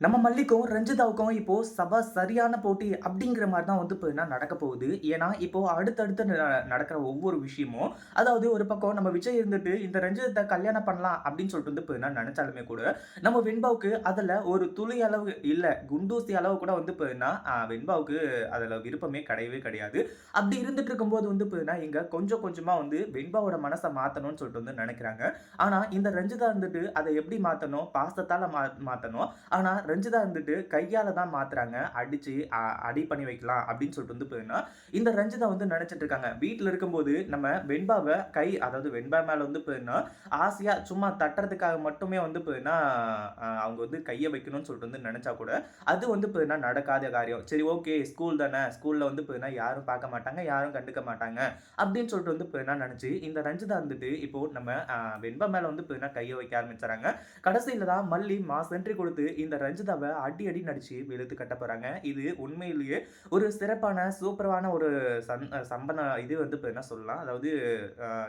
நம்ம மல்லிக்கும் ரஞ்சிதாவுக்கும் இப்போ சபா சரியான போட்டி அப்படிங்கிற மாதிரி தான் வந்து இப்போ என்ன நடக்க போகுது? ஏன்னா இப்போ அடுத்தடுத்து ந- நடக்கிற ஒவ்வொரு விஷயமும் அதாவது ஒரு பக்கம் நம்ம விஜய் இருந்துட்டு இந்த ரஞ்சிதத்தை கல்யாணம் பண்ணலாம் அப்படின்னு சொல்லிட்டு வந்து இப்போ என்ன நினைச்சாலுமே கூட நம்ம வெண்பாவுக்கு அதில் ஒரு துளி அளவு இல்லை குண்டூசி அளவு கூட வந்து இப்போ என்ன வெண்பாவுக்கு அதில் விருப்பமே கிடையவே கிடையாது. அப்படி இருந்துட்டு இருக்கும்போது வந்து இப்போ என்ன இங்கே கொஞ்சம் கொஞ்சமாக வந்து வெண்பாவோட மனசை மாற்றணும்னு சொல்லிட்டு வந்து நினைக்கிறாங்க. ஆனால் இந்த ரஞ்சிதா இருந்துட்டு அதை எப்படி மாற்றணும் பாசத்தால் மா மாற்றணும் ஆனால் ரஞ்சிதா இருந்துட்டு கையால் தான் மாத்துறாங்க. அடிச்சு அ- அடி பண்ணி வைக்கலாம் அப்படின்னு சொல்லிட்டு வந்து போயின்னா இந்த ரஞ்சிதா வந்து நினைச்சிட்டு இருக்காங்க. வீட்டில் இருக்கும்போது நம்ம வெண்பாவை கை அதாவது வெண்பா மேலே வந்து போயின்னா ஆசையாக சும்மா தட்டுறதுக்காக மட்டுமே வந்து போயின்னா அவங்க வந்து கையை வைக்கணும்னு சொல்லிட்டு வந்து நினைச்சா கூட அது வந்து போயின்னா நடக்காத காரியம். சரி ஓகே ஸ்கூல் தானே. ஸ்கூலில் வந்து போயின்னா யாரும் பார்க்க மாட்டாங்க யாரும் கண்டுக்க மாட்டாங்க அப்படின்னு சொல்லிட்டு வந்து போயின்னா நினச்சி இந்த ரஞ்சிதா இருந்துட்டு இப்போ நம்ம வெண்பா மேலே வந்து போயின்னா கையை வைக்க ஆரம்பிச்சாங்க கடைசியில் தான் மல்லி மாஸ் என்ட்ரி கொடுத்து இந்த ரஞ்சிதாவை அடி அடி நடிச்சு வெளுத்து கட்ட போறாங்க. இது உண்மையிலேயே ஒரு சிறப்பான சூப்பரான ஒரு சன் சம்பந்தம். இது வந்து இப்போ என்ன சொல்லலாம்? அதாவது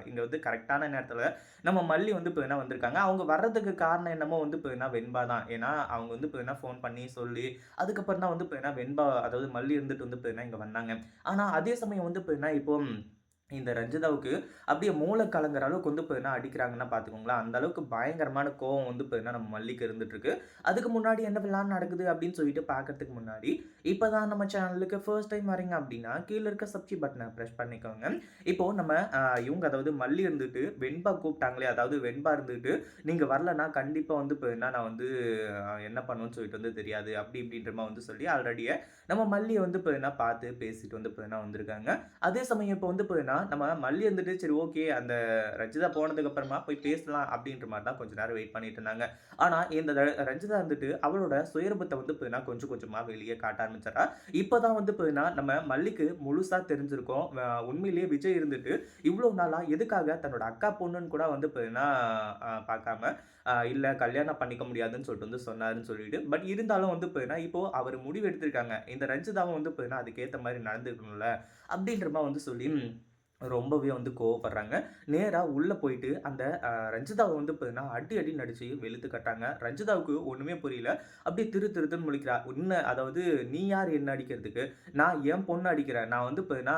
இங்கே இங்க வந்து கரெக்டான நேரத்தில் நம்ம மல்லி வந்து இப்போ என்ன வந்திருக்காங்க? அவங்க வர்றதுக்கு காரணம் என்னமோ வந்து இப்போ என்ன வெண்பா தான். ஏன்னா அவங்க வந்து இப்போ என்ன ஃபோன் பண்ணி சொல்லி அதுக்கப்புறம் தான் வந்து இப்போ என்ன வெண்பா அதாவது மல்லி இருந்துட்டு வந்து இப்போ என்ன இங்கே வந்தாங்க. ஆனால் அதே சமயம் வந்து இப்போ என்ன இப்போ இந்த ரஞ்சிதாவுக்கு அப்படியே மூளை கலங்குற அளவுக்கு வந்து இப்போ என்ன அடிக்கிறாங்கன்னா பார்த்துக்கோங்களேன். அந்த அளவுக்கு பயங்கரமான கோவம் வந்து இப்போ என்ன நம்ம மல்லிக்கு இருந்துட்டுருக்கு. அதுக்கு முன்னாடி என்ன பிளான் நடக்குது அப்படின்னு சொல்லிட்டு பார்க்கறதுக்கு முன்னாடி இப்போ தான் நம்ம சேனலுக்கு ஃபர்ஸ்ட் டைம் வரீங்க அப்படின்னா கீழே இருக்க சப்ஸ்கி பட்டனை ப்ரெஸ் பண்ணிக்கோங்க. இப்போது நம்ம இவங்க அதாவது மல்லி இருந்துட்டு வெண்பா கூப்பிட்டாங்களே அதாவது வெண்பா இருந்துட்டு நீங்கள் வரலன்னா கண்டிப்பாக வந்து இப்போ என்ன நான் வந்து என்ன பண்ணுவேன்னு சொல்லிட்டு வந்து தெரியாது. அப்படி இப்படின்ற மாதிரி வந்து சொல்லி ஆல்ரெடியே நம்ம மல்லியை வந்து இப்போ என்ன பார்த்து பேசிட்டு வந்து இப்போ என்ன வந்திருக்காங்க. அதே சமயம் இப்போ வந்து இப்போ என்ன நம்ம மல்லி வந்துட்டு சரி ஓகே அந்த ரஞ்சிதா போனதுக்கு அப்புறமா போய் பேசலாம் அப்படின்ற மாதிரி தான் கொஞ்ச நேரம் வெயிட் பண்ணிட்டு இருந்தாங்க. ஆனா இந்த ரஞ்சிதா வந்துட்டு அவளோட சுயரூபத்தை வந்து பார்த்தீங்கன்னா கொஞ்சம் கொஞ்சமா வெளியே காட்ட ஆரம்பிச்சாரா இப்போதான் வந்து பார்த்தீங்கன்னா நம்ம மல்லிக்கு முழுசா தெரிஞ்சிருக்கோம். உண்மையிலேயே விஜய் இருந்துட்டு இவ்வளவு நாளா எதுக்காக தன்னோட அக்கா பொண்ணுன்னு கூட வந்து இப்போ என்ன பார்க்காம இல்லை இல்ல கல்யாணம் பண்ணிக்க முடியாதுன்னு சொல்லிட்டு வந்து சொன்னாருன்னு சொல்லிட்டு பட் இருந்தாலும் வந்து பார்த்தீங்கன்னா இப்போது இப்போ அவர் முடிவு எடுத்திருக்காங்க. இந்த ரஞ்சிதாவும் வந்து பார்த்தீங்கன்னா அதுக்கேற்ற மாதிரி நடந்துக்கணும்ல அப்படின்ற மாதிரி வந்து சொல்லி ரொம்பவே வந்து கோவப்படுறாங்க. நேராக உள்ளே போயிட்டு அந்த ரஞ்சிதாவை வந்து பார்த்தீங்கன்னா அடி அடி நடிச்சு வெளுத்து கட்டாங்க ரஞ்சிதாவுக்கு ஒன்றுமே புரியல. அப்படியே திரு திருத்துன்னு முழிக்கிறா. உன்ன அதாவது நீ யார்? என்ன அடிக்கிறதுக்கு? நான் என் பொண்ணு அடிக்கிறேன். நான் வந்து பார்த்தீங்கன்னா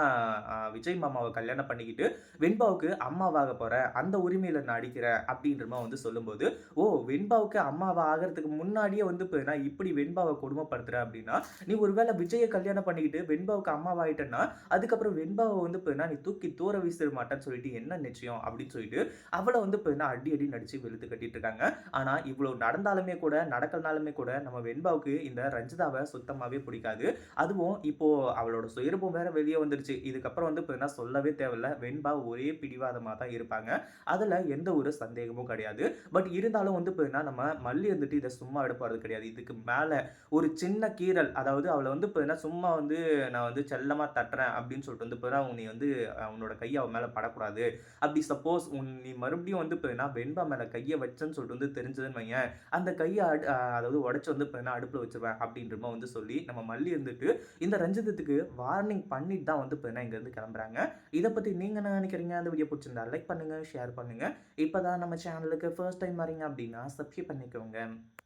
விஜய் மாமாவை கல்யாணம் பண்ணிக்கிட்டு வெண்பாவுக்கு அம்மாவாக போகிறேன் அந்த உரிமையில் நான் அடிக்கிறேன். அப்படின்றமா வந்து சொல்லும்போது ஓ வெண்பாவுக்கு அம்மாவை ஆகிறதுக்கு முன்னாடியே வந்து பார்த்தீங்கன்னா இப்படி வெண்பாவை கொடுமைப்படுத்துகிற அப்படின்னா நீ ஒருவேளை விஜயை கல்யாணம் பண்ணிக்கிட்டு வெண்பாவுக்கு அம்மாவாயிட்டேன்னா அதுக்கப்புறம் வெண்பாவை வந்து பார்த்தீங்கன்னா நீ தூக்கி தூர வீசிட மாட்டேன்னு சொல்லிட்டு என்ன நிச்சயம் அப்படின்னு சொல்லிட்டு அவளை வந்து பார்த்தீங்கன்னா அடி அடி நடிச்சு வெளுத்து கட்டிட்டு இருக்காங்க. ஆனா இவ்வளவு நடந்தாலுமே கூட நடக்கலனாலுமே கூட நம்ம வெண்பாவுக்கு இந்த ரஞ்சிதாவை சுத்தமாவே பிடிக்காது. அதுவும் இப்போ அவளோட சுயரூபம் வேற வெளியே வந்துருச்சு. இதுக்கப்புறம் வந்து பார்த்தீங்கன்னா சொல்லவே தேவையில்ல. வெண்பா ஒரே பிடிவாதமாக தான் இருப்பாங்க. அதுல எந்த ஒரு சந்தேகமும் கிடையாது. பட் இருந்தாலும் வந்து பார்த்தீங்கன்னா நம்ம மல்லி வந்துட்டு இதை சும்மா விட கிடையாது. இதுக்கு மேல ஒரு சின்ன கீறல் அதாவது அவளை வந்து பார்த்தீங்கன்னா சும்மா வந்து நான் வந்து செல்லமா தட்டுறேன் அப்படின்னு சொல்லிட்டு வந்து பார்த்தீங்கன்னா உன்னை வந்து உன்னோட கையை அவன் மேலே படக்கூடாது. அப்படி சப்போஸ் உன் நீ மறுபடியும் வந்து நான் வெண்பா மேலே கையை வச்சேன்னு சொல்லிட்டு வந்து தெரிஞ்சதுன்னு வையேன். அந்த கையை அடு- அதாவது உடச்சி வந்து நான் அடுப்பில் வச்சிருவேன் அப்படின்ற வந்து சொல்லி நம்ம மல்லி இருந்துட்டு இந்த ரஞ்சிதத்துக்கு வார்னிங் பண்ணிட்டு தான் வந்து இப்போ என்ன இங்கேருந்து கிளம்புறாங்க. இதை பற்றி நீங்கள் என்ன நினைக்கிறீங்க? அந்த வீடியோ பிடிச்சிருந்தா லைக் பண்ணுங்கள் ஷேர் பண்ணுங்கள் இப்போ தான் நம்ம சேனலுக்கு ஃபர்ஸ்ட் டைம் வரீங்க அப்படின்னா சப்ஸ்கிரைப் பண்ணிக்கோங்க.